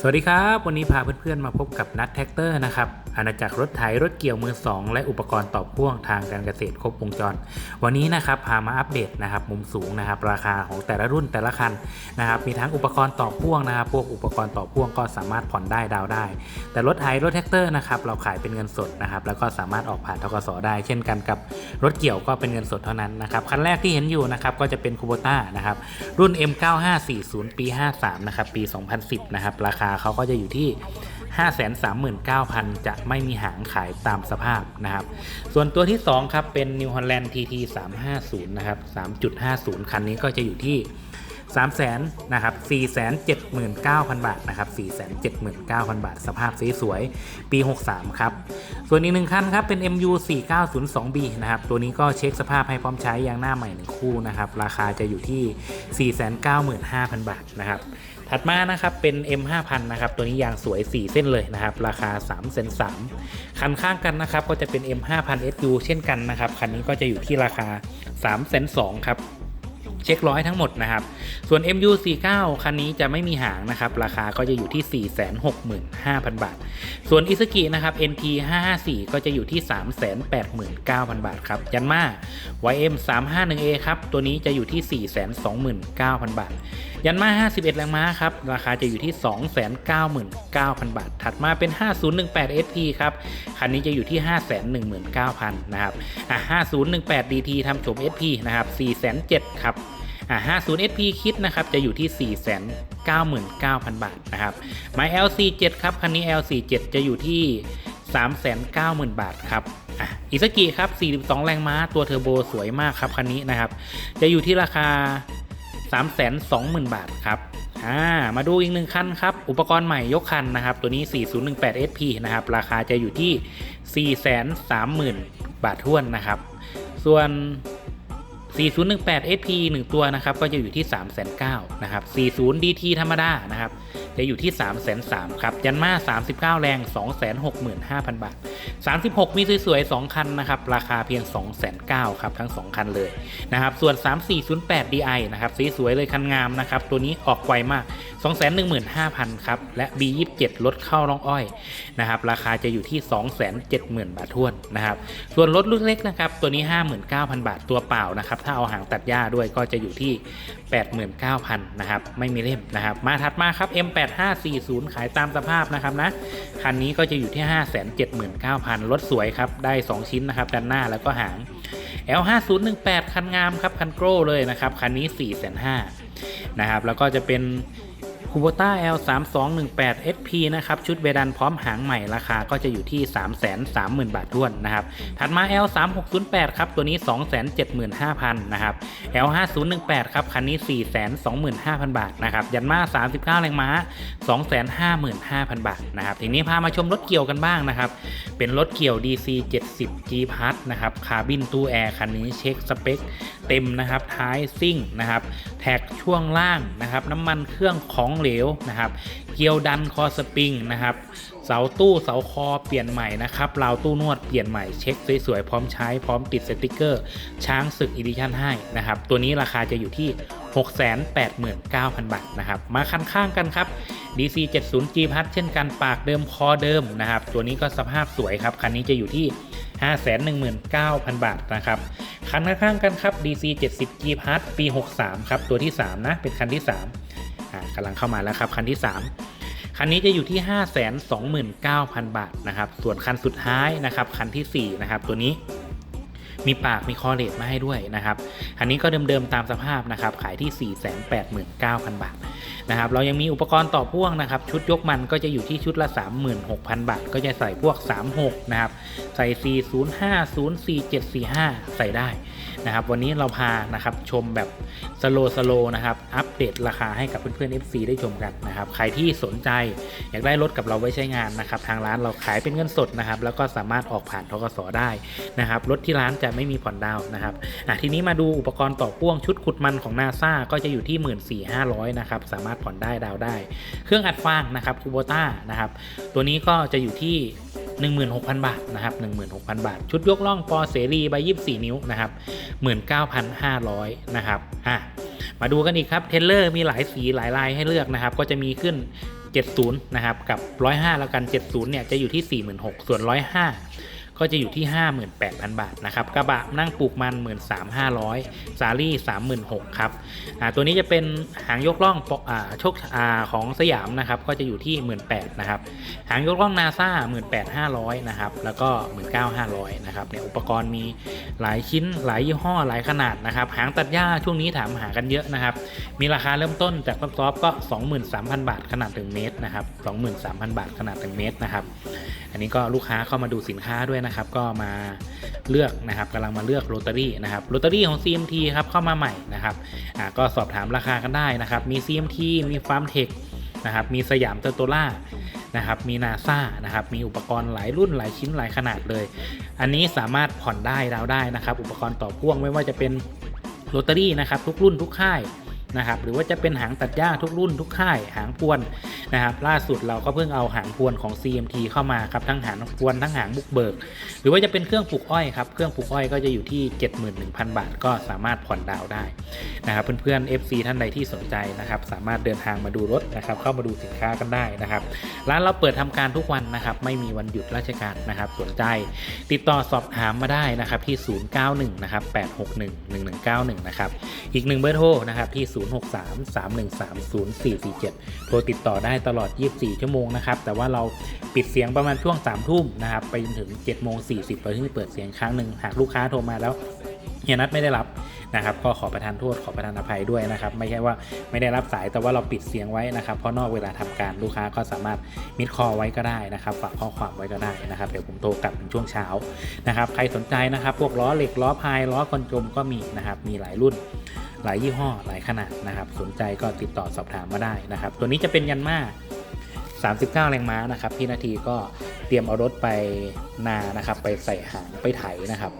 สวัสดีครับ วันนี้พาเพื่อนๆมาพบกับนัทแท็กเตอร์นะครับอาณาจักรรถไถรถเกี่ยวมือ 2 และอุปกรณ์ต่อพ่วงทางการเกษตรครบวงจร วันนี้นะครับพามาอัปเดตนะครับมุมสูงนะครับราคาของแต่ละรุ่นแต่ละคันนะครับมีทั้งอุปกรณ์ต่อพ่วงนะครับพวกอุปกรณ์ต่อพ่วงก็สามารถผ่อนได้ดาวได้ แต่รถไถรถแท็กเตอร์นะครับเราขายเป็นเงินสดนะครับแล้วก็สามารถออกผ่านทกสได้ เช่นกันกับรถเกี่ยวก็เป็นเงินสดเท่านั้นนะครับคันแรกที่เห็นอยู่นะครับก็จะเป็นคูโบต้านะครับรุ่น M9540 ปี 53นะครับปี 2010นะครับราคาเขาก็จะอยู่ที่ 539,000 จะไม่มีหางขายตามสภาพนะครับ ส่วนตัวที่ 2 ครับ เป็น New Holland TT 350 นะครับ 3.50 คันนี้ก็จะอยู่ที่3 0 0 0 0นะครับ479,000 บาทนะครับ479,000 บาท สภาพสวยๆปี 63 ครับ ส่วนอีกหนึ่งคันครับ เป็น MU 4902B นะครับ ตัวนี้ก็เช็คสภาพให้พร้อมใช้ยางหน้าใหม่หนึ่งคู่นะครับ ราคาจะอยู่ที่ 495,000 บาทนะครับ ถัดมานะครับเป็น M5000 นะครับตัวนี้ยางสวย 4 เส้นเลยนะครับราคา3เซน3คันข้างกันนะครับก็จะเป็น M5000 SU เช่นกันนะครับคันนี้ก็จะอยู่ที่ราคา3เซน2ครับ เช็คร้อยทั้งหมดนะครับ ส่วน MU49 คันนี้จะไม่มีหางนะครับ ราคาก็จะอยู่ที่ 465,000 บาท ส่วนอิสกินะครับ NT554 ก็จะอยู่ที่ 389,000 บาทครับ ยันมา YM351A ครับ ตัวนี้จะอยู่ที่ 429,000 บาท ยันมา 51 แรงม้าครับ ราคาจะอยู่ที่ 299,000 บาท ถัดมาเป็น 5018 SP ครับ คันนี้จะอยู่ที่ 519,000 นะครับ อะ 5018 DT ทำโฉม SP นะครับ 407 ครับ อะ50 SP คิดนะครับจะอยู่ที่ 499,000 บาทนะครับไม้ L47 ครับคันนี้ L47 จะอยู่ที่ 390,000 บาทครับอิซากิครับ 42 แรงม้า ตัวเทอร์โบสวยมากครับคันนี้นะครับ จะอยู่ที่ราคา 320,000 บาทครับามาดูอีกหนึ่งคันครับ อุปกรณ์ใหม่ยกคันนะครับ ตัวนี้ 4018 SP นะครับ ราคาจะอยู่ที่ 430,000 บาทท้วนนะครับ ส่วน 4018 SP 1 ตัวนะครับก็จะอยู่ที่ 3 9 0 0 0นะครับ40 DT ธรรมดานะครับจะอยู่ที่ 3 0 0 0 0ครับยันมา 39 แรง 265,000 บาท 36 มีสวยๆ 2 คันนะครับราคาเพียง 209,000ครับทั้ง 2 คันเลยนะครับส่วน 3408 DI นะครับสีสวยเลยคันงามนะครับตัวนี้ออกไวมาก 215,000ครับและ B27 ลดเข้าร่องอ้อยนะครับราคาจะอยู่ที่ 270,000 บาททวนนะครับส่วนรถรุ่นเล็กนะครับตัวนี้ 59,000 บาทตัวเปล่านะครับถ้าเอาหางตัดหญ้าด้วยก็จะอยู่ที่ 89,000นะครับไม่มีเล่มนะครับมาถัดมาครับ M8540 ขายตามสภาพนะครับนะ คันนี้ก็จะอยู่ที่ 579,000 รถสวยครับ ได้ 2 ชิ้นนะครับด้านหน้าแล้วก็หาง L5018 คันงามครับ คันโกรเลยนะครับ คันนี้ 4,500นะครับ แล้วก็จะเป็น คูโบต้า L3218 SP นะครับ ชุดเบดันพร้อมหางใหม่ราคาก็จะอยู่ที่ 330,000 บาทท้วนนะครับ ถัดมา L3608 ครับ ตัวนี้ 275,000 นะครับ L5018 ครับ คันนี้ 425,000 บาทนะครับ ยันมา 39 แรงม้า 255,000 บาทนะครับ ทีนี้พามาชมรถเกี่ยวกันบ้างนะครับ เป็นรถเกี่ยว DC 70 G Plus นะครับ คาร์บินตู้แอร์ คันนี้เช็คสเปค เต็มนะครับท้ายซิ่งนะครับ แท็กช่วงล่างนะครับ น้ำมันเครื่องของเหลวนะครับ เกียวดันคอสปริงนะครับเสาตู้เสาคอเปลี่ยนใหม่นะครับราวตู้นวดเปลี่ยนใหม่เช็คสวยๆพร้อมใช้พร้อมติดสติกเกอร์ ช้างศึกอีดิชั่นให้นะครับ ตัวนี้ราคาจะอยู่ที่ 689,000 บาทนะครับ มาคันข้างกันครับ DC 70 G พัทเช่นกันปากเดิมคอเดิมนะครับ ตัวนี้ก็สภาพสวยครับ คันนี้จะอยู่ที่ 519,000 บาทนะครับ คันข้างๆกันครับ DC 70 G พัทปี 63 ครับ ตัวที่ 3 นะ เป็นคันที่3อ่ากำลังเข้ามาแล้วครับ คันที่ 3 คันนี้จะอยู่ที่ 529,000 บาทนะครับ ส่วนคันสุดท้ายนะครับ คันที่ 4 นะครับ ตัวนี้มีปากมีคอเลตมาให้ด้วยนะครับ อันนี้ก็เดิมๆตามสภาพนะครับ ขายที่ 489,000 บาท นะครับเรายังมีอุปกรณ์ต่อพ่วงนะครับ ชุดยกมันก็จะอยู่ที่ชุดละ 36,000 บาท ก็จะใส่พวก 36 นะครับ ใส่ 405 04745 ใส่ได้ นะครับวันนี้เราพานะครับชมแบบสโลสโลนะครับอัปเดตราคาให้กับเพื่อนๆ FC ได้ชมกันนะครับใครที่สนใจอยากได้รถกับเราไว้ใช้งานนะครับทางร้านเราขายเป็นเงินสดนะครับแล้วก็สามารถออกผ่านทกสได้นะครับรถที่ร้านจะไม่มีผ่อนดาวนะครับอะทีนี้มาดูอุปกรณ์ต่อพ่วงชุดขุดมันของนาซาก็จะอยู่ที่ 14,500นะครับสามารถผ่อนได้ดาวได้ เครื่องอัดฟางนะครับคูโบต้านะครับตัวนี้ก็จะอยู่ที่ 16,000 บาทนะครับ16,000 บาท ชุดยกล่องปอเสรีใบ24 นิ้วนะครับ19,500นะครับอะมาดูกันอีกครับเทเลอร์มีหลายสีหลายลายให้เลือกนะครับ ก็จะมีขึ้น 70 นะครับ กับ 105 แล้วกัน 70 เนี่ย จะอยู่ที่ 46,000ส่วน 105 ก็จะอยู่ที่ 58,000 บาทนะครับกระบะนั่งปลูกมัน 13,500ซารี่ 36,000ครับตัวนี้จะเป็นหางยกล่องอโชคอของสยามนะครับก็จะอยู่ที่ 18,000นะครับหางยกล่องนาซา18,500นะครับแล้วก็ 19,500นะครับเนี่ยอุปกรณ์มีหลายชิ้นหลายยี่ห้อหลายขนาดนะครับหางตัดหญ้าช่วงนี้ถามหากันเยอะนะครับมีราคาเริ่มต้นจากซอฟต์ก็ 23,000 บาทขนาด1เมตรนะครับ23,000 บาทขนาด1เมตรนะครับอันนี้ก็ลูกค้าเข้ามาดูสินค้าด้วยนะครับ ก็มาเลือกนะครับกำลังมาเลือกโรตารี่นะครับโรตารี่ของ CMT ครับเข้ามาใหม่นะครับอ่าก็สอบถามราคากันได้นะครับ มี CMT มีฟาร์มเทคนะครับมีสยามเตอร์โตล่านะครับมีนาซานะครับมีอุปกรณ์หลายรุ่นหลายชิ้นหลายขนาดเลย อันนี้สามารถผ่อนได้ดาวได้นะครับ อุปกรณ์ต่อพ่วงไม่ว่าจะเป็นโรตารี่นะครับทุกรุ่นทุกค่าย นะครับหรือว่าจะเป็นหางตัดหญ้าทุกรุ่นทุกค่ายหางพวนนะครับล่าสุดเราก็เพิ่งเอาหางพวนของ CMT เข้ามาครับทั้งหางพวนทั้งหางบุกเบิก หรือว่าจะเป็นเครื่องปลูกอ้อยครับเครื่องปลูกอ้อยก็จะอยู่ที่ 71,000 บาท ก็สามารถผ่อนดาวได้นะครับเพื่อนๆ FC ท่านใดที่สนใจนะครับสามารถเดินทางมาดูรถนะครับเข้ามาดูสินค้ากันได้นะครับร้านเราเปิดทำการทุกวันนะครับไม่มีวันหยุดราชการนะครับสนใจ ติดต่อสอบถามมาได้นะครับที่ 091นะครับ861 1191นะครับอีกหนึ่งเบอร์โทรนะครับที่063 313 0447 โทรติดต่อได้ตลอด 24 ชั่วโมงนะครับ แต่ว่าเราปิดเสียงประมาณช่วง 3 ทุ่มนะครับ ไปจนถึง7โมง40เราถึงจะเปิดเสียงครั้งหนึ่งหากลูกค้าโทรมาแล้วเฮียนัทไม่ได้รับนะครับก็ขอประทานโทษขอประทานอภัยด้วยนะครับ ไม่ใช่ว่าไม่ได้รับสายแต่ว่าเราปิดเสียงไว้นะครับเพราะนอกเวลาทำการลูกค้าก็สามารถมิดคอไว้ก็ได้นะครับฝากข้อความไว้ก็ได้นะครับเดี๋ยวผมโทรกลับเป็นช่วงเช้านะครับ ใครสนใจนะครับ พวกล้อเหล็กล้อพายล้อคนจมก็มีนะครับมีหลายรุ่น หลายยี่ห้อหลายขนาดนะครับ สนใจก็ติดต่อสอบถามมาได้นะครับ ตัวนี้จะเป็นยันมา39 แรงม้านะครับ พี่นาทีก็เตรียมเอารถไปนานะครับ ไปใส่หางไปไถนะครับ